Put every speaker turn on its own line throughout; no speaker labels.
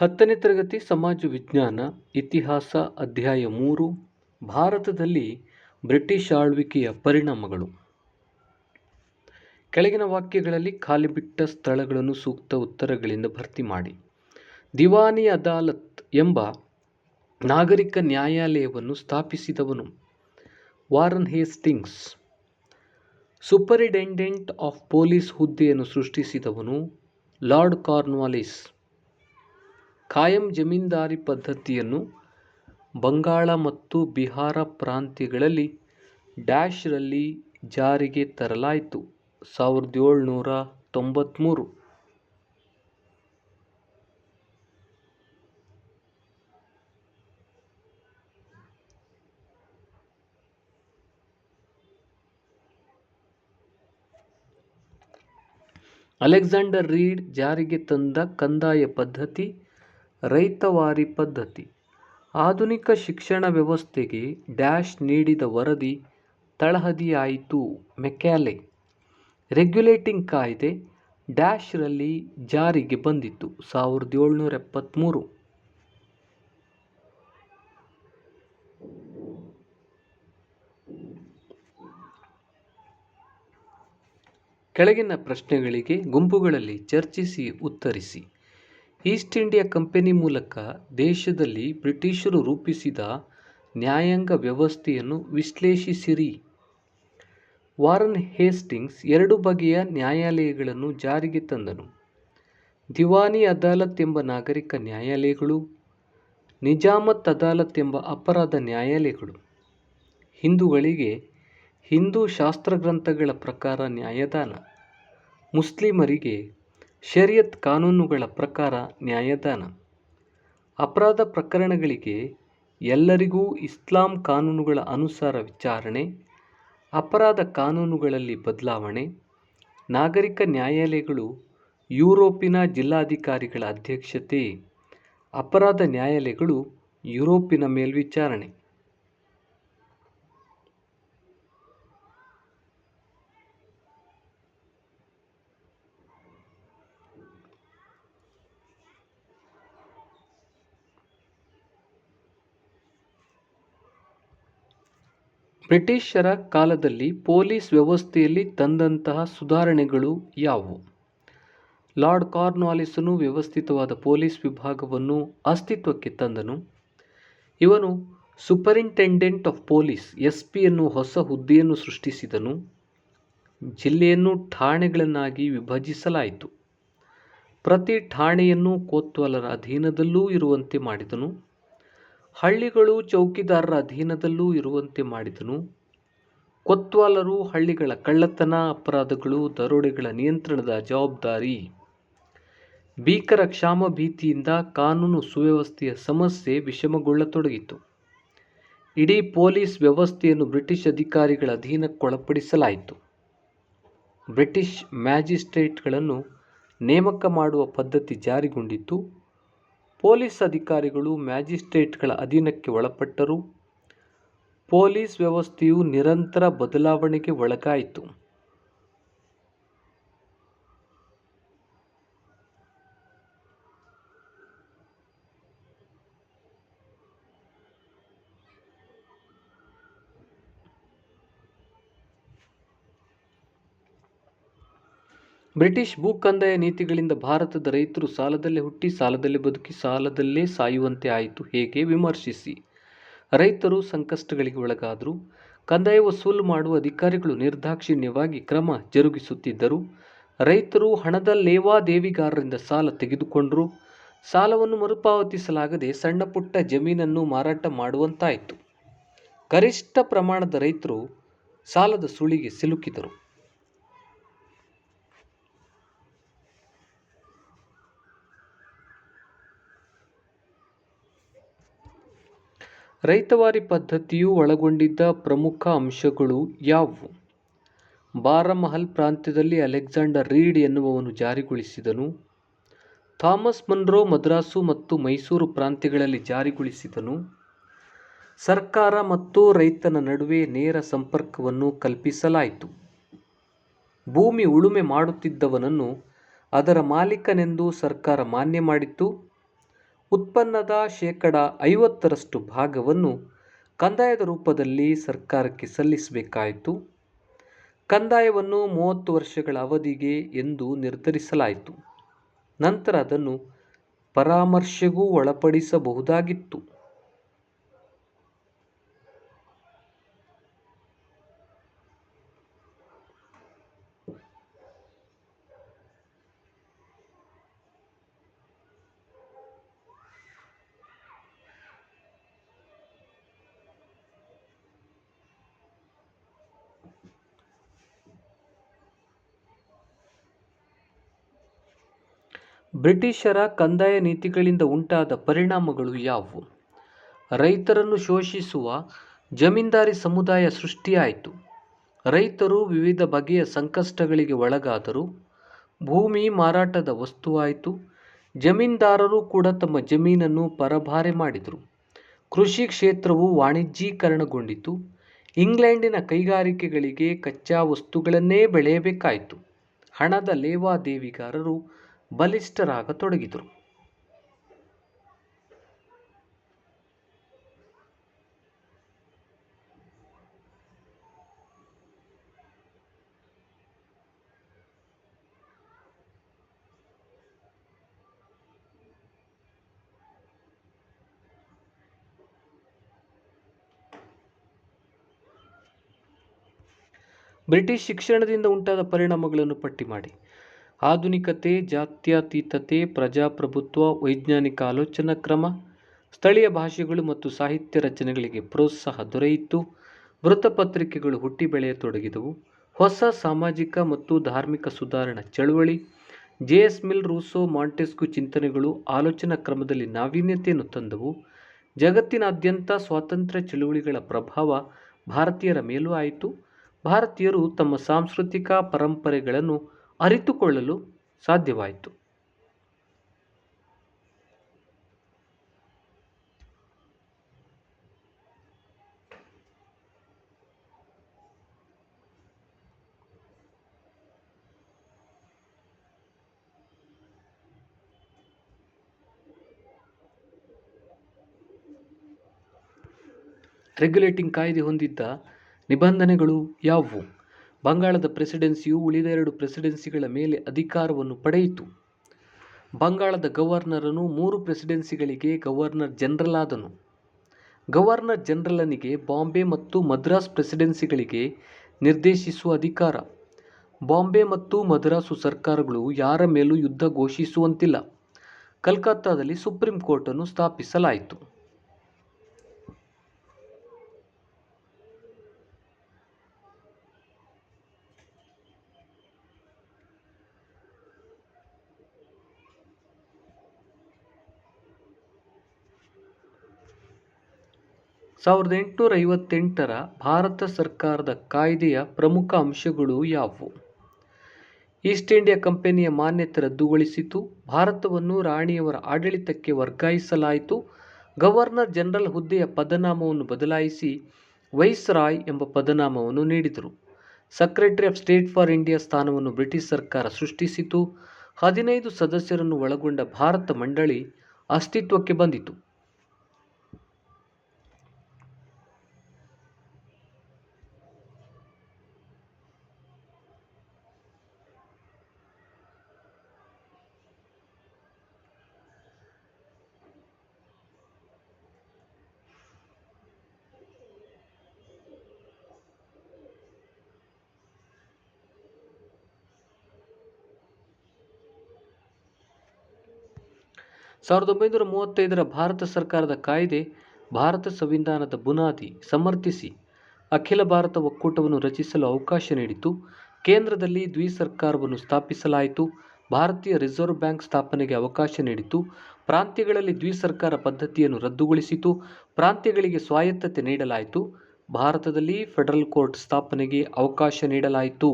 ಹತ್ತನೇ ತರಗತಿ ಸಮಾಜ ವಿಜ್ಞಾನ, ಇತಿಹಾಸ ಅಧ್ಯಾಯ ಮೂರು, ಭಾರತದಲ್ಲಿ ಬ್ರಿಟಿಷ್ ಆಳ್ವಿಕೆಯ ಪರಿಣಾಮಗಳು. ಕೆಳಗಿನ ವಾಕ್ಯಗಳಲ್ಲಿ ಖಾಲಿ ಬಿಟ್ಟ ಸ್ಥಳಗಳನ್ನು ಸೂಕ್ತ ಉತ್ತರಗಳಿಂದ ಭರ್ತಿ ಮಾಡಿ. ದಿವಾನಿ ಅದಾಲತ್ ಎಂಬ ನಾಗರಿಕ ನ್ಯಾಯಾಲಯವನ್ನು ಸ್ಥಾಪಿಸಿದವನು Warren Hastings. Superintendent of police ಹುದ್ದೆಯನ್ನು ಸೃಷ್ಟಿಸಿದವನು ಲಾರ್ಡ್ ಕಾರ್ನ್ವಾಲಿಸ್. ಖಾಯಂ ಜಮೀನ್ದಾರಿ ಪದ್ಧತಿಯನ್ನು ಬಂಗಾಳ ಮತ್ತು ಬಿಹಾರ ಪ್ರಾಂತ್ಯಗಳಲ್ಲಿ ಡ್ಯಾಶ್ರಲ್ಲಿ ಜಾರಿಗೆ ತರಲಾಯಿತು. ಸಾವಿರದ ಏಳುನೂರ ತೊಂಬತ್ತ್ಮೂರು ಅಲೆಕ್ಸಾಂಡರ್ ರೀಡ್ ಜಾರಿಗೆ ತಂದ ಕಂದಾಯ ಪದ್ಧತಿ ರೈತವಾರಿ ಪದ್ಧತಿ. ಆಧುನಿಕ ಶಿಕ್ಷಣ ವ್ಯವಸ್ಥೆಗೆ ಡ್ಯಾಶ್ ನೀಡಿದ ವರದಿ ತಳಹದಿಯಾಯಿತು ಮೆಕ್ಯಾಲೆ. ರೆಗ್ಯುಲೇಟಿಂಗ್ ಕಾಯ್ದೆ ಡ್ಯಾಶ್ರಲ್ಲಿ ಜಾರಿಗೆ ಬಂದಿತ್ತು ಸಾವಿರದ ಏಳ್ನೂರ ಎಪ್ಪತ್ತ್ಮೂರು ಕೆಳಗಿನ ಪ್ರಶ್ನೆಗಳಿಗೆ ಗುಂಪುಗಳಲ್ಲಿ ಚರ್ಚಿಸಿ ಉತ್ತರಿಸಿ. ಈಸ್ಟ್ ಇಂಡಿಯಾ ಕಂಪನಿ ಮೂಲಕ ದೇಶದಲ್ಲಿ ಬ್ರಿಟಿಷರು ರೂಪಿಸಿದ ನ್ಯಾಯಾಂಗ ವ್ಯವಸ್ಥೆಯನ್ನು ವಿಶ್ಲೇಷಿಸಿರಿ. ವಾರನ್ ಹೇಸ್ಟಿಂಗ್ಸ್ ಎರಡು ಬಗೆಯ ನ್ಯಾಯಾಲಯಗಳನ್ನು ಜಾರಿಗೆ ತಂದನು. ದಿವಾನಿ ಅದಾಲತ್ ಎಂಬ ನಾಗರಿಕ ನ್ಯಾಯಾಲಯಗಳು, ನಿಜಾಮತ್ ಅದಾಲತ್ ಎಂಬ ಅಪರಾಧ ನ್ಯಾಯಾಲಯಗಳು. ಹಿಂದೂಗಳಿಗೆ ಹಿಂದೂ ಶಾಸ್ತ್ರಗ್ರಂಥಗಳ ಪ್ರಕಾರ ನ್ಯಾಯದಾನ, ಮುಸ್ಲಿಮರಿಗೆ ಶರಿಯತ್ ಕಾನೂನುಗಳ ಪ್ರಕಾರ ನ್ಯಾಯದಾನ. ಅಪರಾಧ ಪ್ರಕರಣಗಳಿಗೆ ಎಲ್ಲರಿಗೂ ಇಸ್ಲಾಂ ಕಾನೂನುಗಳ ಅನುಸಾರ ವಿಚಾರಣೆ, ಅಪರಾಧ ಕಾನೂನುಗಳಲ್ಲಿ ಬದಲಾವಣೆ, ನಾಗರಿಕ ನ್ಯಾಯಾಲಯಗಳು ಯುರೋಪಿನ ಜಿಲ್ಲಾಧಿಕಾರಿಗಳ ಅಧ್ಯಕ್ಷತೆ, ಅಪರಾಧ ನ್ಯಾಯಾಲಯಗಳು ಯುರೋಪಿನ ಮೇಲ್ವಿಚಾರಣೆ. ಬ್ರಿಟಿಷರ ಕಾಲದಲ್ಲಿ ಪೊಲೀಸ್ ವ್ಯವಸ್ಥೆಯಲ್ಲಿ ತಂದಂತಹ ಸುಧಾರಣೆಗಳು ಯಾವುವು? ಲಾರ್ಡ್ ಕಾರ್ನ್ವಾಲಿಸನು ವ್ಯವಸ್ಥಿತವಾದ ಪೊಲೀಸ್ ವಿಭಾಗವನ್ನು ಅಸ್ತಿತ್ವಕ್ಕೆ ತಂದನು. ಇವನು ಸೂಪರಿಂಟೆಂಡೆಂಟ್ ಆಫ್ ಪೊಲೀಸ್ ಎಸ್ ಪಿಯನ್ನು ಹೊಸ ಹುದ್ದೆಯನ್ನು ಸೃಷ್ಟಿಸಿದನು. ಜಿಲ್ಲೆಯನ್ನು ಠಾಣೆಗಳನ್ನಾಗಿ ವಿಭಜಿಸಲಾಯಿತು. ಪ್ರತಿ ಠಾಣೆಯನ್ನು ಕೋತ್ವಾಲರ ಅಧೀನದಲ್ಲೂ ಇರುವಂತೆ ಮಾಡಿದನು. ಹಳ್ಳಿಗಳು ಚೌಕಿದಾರರ ಅಧೀನದಲ್ಲೂ ಇರುವಂತೆ ಮಾಡಿದನು. ಕೊತ್ವಾಲರು ಹಳ್ಳಿಗಳ ಕಳ್ಳತನ, ಅಪರಾಧಗಳು, ದರೋಡೆಗಳ ನಿಯಂತ್ರಣದ ಜವಾಬ್ದಾರಿ. ಭೀಕರ ಕ್ಷಾಮ ಭೀತಿಯಿಂದ ಕಾನೂನು ಸುವ್ಯವಸ್ಥೆಯ ಸಮಸ್ಯೆ ವಿಷಮಗೊಳ್ಳತೊಡಗಿತು. ಇಡೀ ಪೊಲೀಸ್ ವ್ಯವಸ್ಥೆಯನ್ನು ಬ್ರಿಟಿಷ್ ಅಧಿಕಾರಿಗಳ ಅಧೀನಕ್ಕೊಳಪಡಿಸಲಾಯಿತು. ಬ್ರಿಟಿಷ್ ಮ್ಯಾಜಿಸ್ಟ್ರೇಟ್ಗಳನ್ನು ನೇಮಕ ಮಾಡುವ ಪದ್ಧತಿ ಜಾರಿಗೊಂಡಿತು ಪೊಲೀಸ್ ಅಧಿಕಾರಿಗಳು ಮ್ಯಾಜಿಸ್ಟ್ರೇಟ್ಗಳ ಅಧೀನಕ್ಕೆ ಒಳಪಟ್ಟರು. ಪೊಲೀಸ್ ವ್ಯವಸ್ಥೆಯು ನಿರಂತರ ಬದಲಾವಣೆಗೆ ಒಳಗಾಯಿತು. ಬ್ರಿಟಿಷ್ ಭೂ ಕಂದಾಯ ನೀತಿಗಳಿಂದ ಭಾರತದ ರೈತರು ಸಾಲದಲ್ಲೇ ಹುಟ್ಟಿ, ಸಾಲದಲ್ಲೇ ಬದುಕಿ, ಸಾಲದಲ್ಲೇ ಸಾಯುವಂತೆ ಆಯಿತು. ಹೇಗೆ? ವಿಮರ್ಶಿಸಿ. ರೈತರು ಸಂಕಷ್ಟಗಳಿಗೆ ಒಳಗಾದರು. ಕಂದಾಯ ವಸೂಲು ಮಾಡುವ ಅಧಿಕಾರಿಗಳು ನಿರ್ದಾಕ್ಷಿಣ್ಯವಾಗಿ ಕ್ರಮ ಜರುಗಿಸುತ್ತಿದ್ದರು. ರೈತರು ಹಣದ ಲೇವಾದೇವಿಗಾರರಿಂದ ಸಾಲ ತೆಗೆದುಕೊಂಡರು. ಸಾಲವನ್ನು ಮರುಪಾವತಿಸಲಾಗದೆ ಸಣ್ಣ ಪುಟ್ಟ ಜಮೀನನ್ನು ಮಾರಾಟ ಮಾಡುವಂತಾಯಿತು. ಗರಿಷ್ಠ ಪ್ರಮಾಣದ ರೈತರು ಸಾಲದ ಸುಳಿಗೆ ಸಿಲುಕಿದರು. ರೈತವಾರಿ ಪದ್ಧತಿಯು ಒಳಗೊಂಡಿದ್ದ ಪ್ರಮುಖ ಅಂಶಗಳು ಯಾವುವು? ಬಾರಮಹಲ್ ಪ್ರಾಂತ್ಯದಲ್ಲಿ ಅಲೆಕ್ಸಾಂಡರ್ ರೀಡ್ ಎನ್ನುವವನು ಜಾರಿಗೊಳಿಸಿದನು. ಥಾಮಸ್ ಮನ್ರೋ ಮದ್ರಾಸು ಮತ್ತು ಮೈಸೂರು ಪ್ರಾಂತ್ಯಗಳಲ್ಲಿ ಜಾರಿಗೊಳಿಸಿದನು. ಸರ್ಕಾರ ಮತ್ತು ರೈತನ ನಡುವೆ ನೇರ ಸಂಪರ್ಕವನ್ನು ಕಲ್ಪಿಸಲಾಯಿತು. ಭೂಮಿ ಉಳುಮೆ ಮಾಡುತ್ತಿದ್ದವನನ್ನು ಅದರ ಮಾಲೀಕನೆಂದು ಸರ್ಕಾರ ಮಾನ್ಯ ಮಾಡಿತ್ತು. ಉತ್ಪನ್ನದ ಶೇಕಡ ಐವತ್ತರಷ್ಟು ಭಾಗವನ್ನು ಕಂದಾಯದ ರೂಪದಲ್ಲಿ ಸರ್ಕಾರಕ್ಕೆ ಸಲ್ಲಿಸಬೇಕಾಯಿತು. ಕಂದಾಯವನ್ನು ಮೂವತ್ತು ವರ್ಷಗಳ ಅವಧಿಗೆ ಎಂದು ನಿರ್ಧರಿಸಲಾಯಿತು. ನಂತರ ಅದನ್ನು ಪರಾಮರ್ಶೆಗೂ ಒಳಪಡಿಸಬಹುದಾಗಿತ್ತು. ಬ್ರಿಟಿಷರ ಕಂದಾಯ ನೀತಿಗಳಿಂದ ಉಂಟಾದ ಪರಿಣಾಮಗಳು ಯಾವುವು? ರೈತರನ್ನು ಶೋಷಿಸುವ ಜಮೀನ್ದಾರಿ ಸಮುದಾಯ ಸೃಷ್ಟಿಯಾಯಿತು. ರೈತರು ವಿವಿಧ ಬಗೆಯ ಸಂಕಷ್ಟಗಳಿಗೆ ಒಳಗಾದರು ಭೂಮಿ ಮಾರಾಟದ ವಸ್ತುವಾಯಿತು. ಜಮೀನ್ದಾರರು ಕೂಡ ತಮ್ಮ ಜಮೀನನ್ನು ಪರಭಾರೆ ಮಾಡಿದರು. ಕೃಷಿ ಕ್ಷೇತ್ರವು ವಾಣಿಜ್ಯೀಕರಣಗೊಂಡಿತು. ಇಂಗ್ಲೆಂಡಿನ ಕೈಗಾರಿಕೆಗಳಿಗೆ ಕಚ್ಚಾ ವಸ್ತುಗಳನ್ನೇ ಬೆಳೆಯಬೇಕಾಯಿತು. ಹಣದ ಲೇವಾದೇವಿಗಾರರು ಬಲಿಷ್ಠರಾಗತೊಡಗಿದರು. ಬ್ರಿಟಿಷ್ ಶಿಕ್ಷಣದಿಂದ ಉಂಟಾದ ಪರಿಣಾಮಗಳನ್ನು ಪಟ್ಟಿ ಮಾಡಿ. ಆಧುನಿಕತೆ, ಜಾತ್ಯತೀತತೆ, ಪ್ರಜಾಪ್ರಭುತ್ವ ವೈಜ್ಞಾನಿಕ ಆಲೋಚನಾ ಕ್ರಮ, ಸ್ಥಳೀಯ ಭಾಷೆಗಳು ಮತ್ತು ಸಾಹಿತ್ಯ ರಚನೆಗಳಿಗೆ ಪ್ರೋತ್ಸಾಹ ದೊರೆಯಿತು. ವೃತ್ತಪತ್ರಿಕೆಗಳು ಹುಟ್ಟಿ ಬೆಳೆಯತೊಡಗಿದವು. ಹೊಸ ಸಾಮಾಜಿಕ ಮತ್ತು ಧಾರ್ಮಿಕ ಸುಧಾರಣಾ ಚಳುವಳಿ, J. S. Mill, Rousseau, Montesquieu ಚಿಂತನೆಗಳು ಆಲೋಚನಾ ಕ್ರಮದಲ್ಲಿ ನಾವೀನ್ಯತೆಯನ್ನು ತಂದವು. ಜಗತ್ತಿನಾದ್ಯಂತ ಸ್ವಾತಂತ್ರ್ಯ ಚಳುವಳಿಗಳ ಪ್ರಭಾವ ಭಾರತೀಯರ ಮೇಲೂ ಆಯಿತು. ಭಾರತೀಯರು ತಮ್ಮ ಸಾಂಸ್ಕೃತಿಕ ಪರಂಪರೆಗಳನ್ನು ಅರಿತುಕೊಳ್ಳಲು ಸಾಧ್ಯವಾಯಿತು. ರೆಗ್ಯುಲೇಟಿಂಗ್ ಕಾಯ್ದೆ ಹೊಂದಿದ್ದ ನಿಬಂಧನೆಗಳು ಯಾವುವು? ಬಂಗಾಳದ ಪ್ರೆಸಿಡೆನ್ಸಿಯು ಉಳಿದ ಎರಡು ಪ್ರೆಸಿಡೆನ್ಸಿಗಳ ಮೇಲೆ ಅಧಿಕಾರವನ್ನು ಪಡೆಯಿತು. ಬಂಗಾಳದ ಗವರ್ನರನು ಮೂರು ಪ್ರೆಸಿಡೆನ್ಸಿಗಳಿಗೆ ಗವರ್ನರ್ ಜನರಲ್ ಆದನು. ಗವರ್ನರ್ ಜನರಲನಿಗೆ ಬಾಂಬೆ ಮತ್ತು ಮದ್ರಾಸ್ ಪ್ರೆಸಿಡೆನ್ಸಿಗಳಿಗೆ ನಿರ್ದೇಶಿಸುವ ಅಧಿಕಾರ. ಬಾಂಬೆ ಮತ್ತು ಮದ್ರಾಸು ಸರ್ಕಾರಗಳು ಯಾರ ಮೇಲೂ ಯುದ್ಧ ಘೋಷಿಸುವಂತಿಲ್ಲ. ಕಲ್ಕತ್ತಾದಲ್ಲಿ ಸುಪ್ರೀಂ ಕೋರ್ಟನ್ನು ಸ್ಥಾಪಿಸಲಾಯಿತು. ಸಾವಿರದ ಎಂಟುನೂರ ಐವತ್ತೆಂಟರ ಭಾರತ ಸರ್ಕಾರದ ಕಾಯ್ದೆಯ ಪ್ರಮುಖ ಅಂಶಗಳು ಯಾವುವು? ಈಸ್ಟ್ ಇಂಡಿಯಾ ಕಂಪನಿಯ ಮಾನ್ಯತೆ ರದ್ದುಗೊಳಿಸಿತು. ಭಾರತವನ್ನು ರಾಣಿಯವರ ಆಡಳಿತಕ್ಕೆ ವರ್ಗಾಯಿಸಲಾಯಿತು. ಗವರ್ನರ್ ಜನರಲ್ ಹುದ್ದೆಯ ಪದನಾಮವನ್ನು ಬದಲಾಯಿಸಿ ವೈಸ್ ರಾಯ್ ಎಂಬ ಪದನಾಮವನ್ನು ನೀಡಿದರು. Secretary of state for India ಸ್ಥಾನವನ್ನು ಬ್ರಿಟಿಷ್ ಸರ್ಕಾರ ಸೃಷ್ಟಿಸಿತು. ಹದಿನೈದು ಸದಸ್ಯರನ್ನು ಒಳಗೊಂಡ ಭಾರತ ಮಂಡಳಿ ಅಸ್ತಿತ್ವಕ್ಕೆ ಬಂದಿತು. ಸಾವಿರದ ಒಂಬೈನೂರ ಮೂವತ್ತೈದರ ಭಾರತ ಸರ್ಕಾರದ ಕಾಯ್ದೆ, ಭಾರತ ಸಂವಿಧಾನದ ಬುನಾದಿ ಸಮರ್ಥಿಸಿ ಅಖಿಲ ಭಾರತ ಒಕ್ಕೂಟವನ್ನು ರಚಿಸಲು ಅವಕಾಶ ನೀಡಿತು ಕೇಂದ್ರದಲ್ಲಿ ದ್ವಿಸರ್ಕಾರವನ್ನು ಸ್ಥಾಪಿಸಲಾಯಿತು. ಭಾರತೀಯ ರಿಸರ್ವ್ ಬ್ಯಾಂಕ್ ಸ್ಥಾಪನೆಗೆ ಅವಕಾಶ ನೀಡಿತು ಪ್ರಾಂತ್ಯಗಳಲ್ಲಿ ದ್ವಿಸರ್ಕಾರ ಪದ್ಧತಿಯನ್ನು ರದ್ದುಗೊಳಿಸಿತು. ಪ್ರಾಂತ್ಯಗಳಿಗೆ ಸ್ವಾಯತ್ತತೆ ನೀಡಲಾಯಿತು. ಭಾರತದಲ್ಲಿ ಫೆಡರಲ್ ಕೋರ್ಟ್ ಸ್ಥಾಪನೆಗೆ ಅವಕಾಶ ನೀಡಲಾಯಿತು.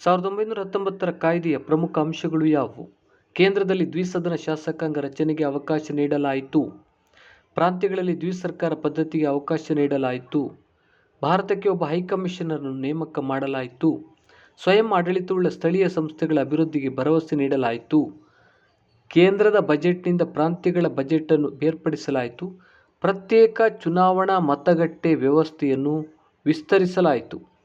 ಸಾವಿರದ ಒಂಬೈನೂರ ಹತ್ತೊಂಬತ್ತರ ಕಾಯ್ದೆಯ ಪ್ರಮುಖ ಅಂಶಗಳು ಯಾವುವು? ಕೇಂದ್ರದಲ್ಲಿ ದ್ವಿಸದನ ಶಾಸಕಾಂಗ ರಚನೆಗೆ ಅವಕಾಶ ನೀಡಲಾಯಿತು. ಪ್ರಾಂತ್ಯಗಳಲ್ಲಿ ದ್ವಿಸರ್ಕಾರ ಪದ್ಧತಿಗೆ ಅವಕಾಶ ನೀಡಲಾಯಿತು. ಭಾರತಕ್ಕೆ ಒಬ್ಬ ಹೈಕಮಿಷನರನ್ನು ನೇಮಕ ಮಾಡಲಾಯಿತು. ಸ್ವಯಂ ಆಡಳಿತವುಳ್ಳ ಸ್ಥಳೀಯ ಸಂಸ್ಥೆಗಳ ಅಭಿವೃದ್ಧಿಗೆ ಭರವಸೆ ನೀಡಲಾಯಿತು. ಕೇಂದ್ರದ ಬಜೆಟ್ನಿಂದ ಪ್ರಾಂತ್ಯಗಳ ಬಜೆಟನ್ನು ಬೇರ್ಪಡಿಸಲಾಯಿತು. ಪ್ರತ್ಯೇಕ ಚುನಾವಣಾ ಮತಗಟ್ಟೆ ವ್ಯವಸ್ಥೆಯನ್ನು ವಿಸ್ತರಿಸಲಾಯಿತು.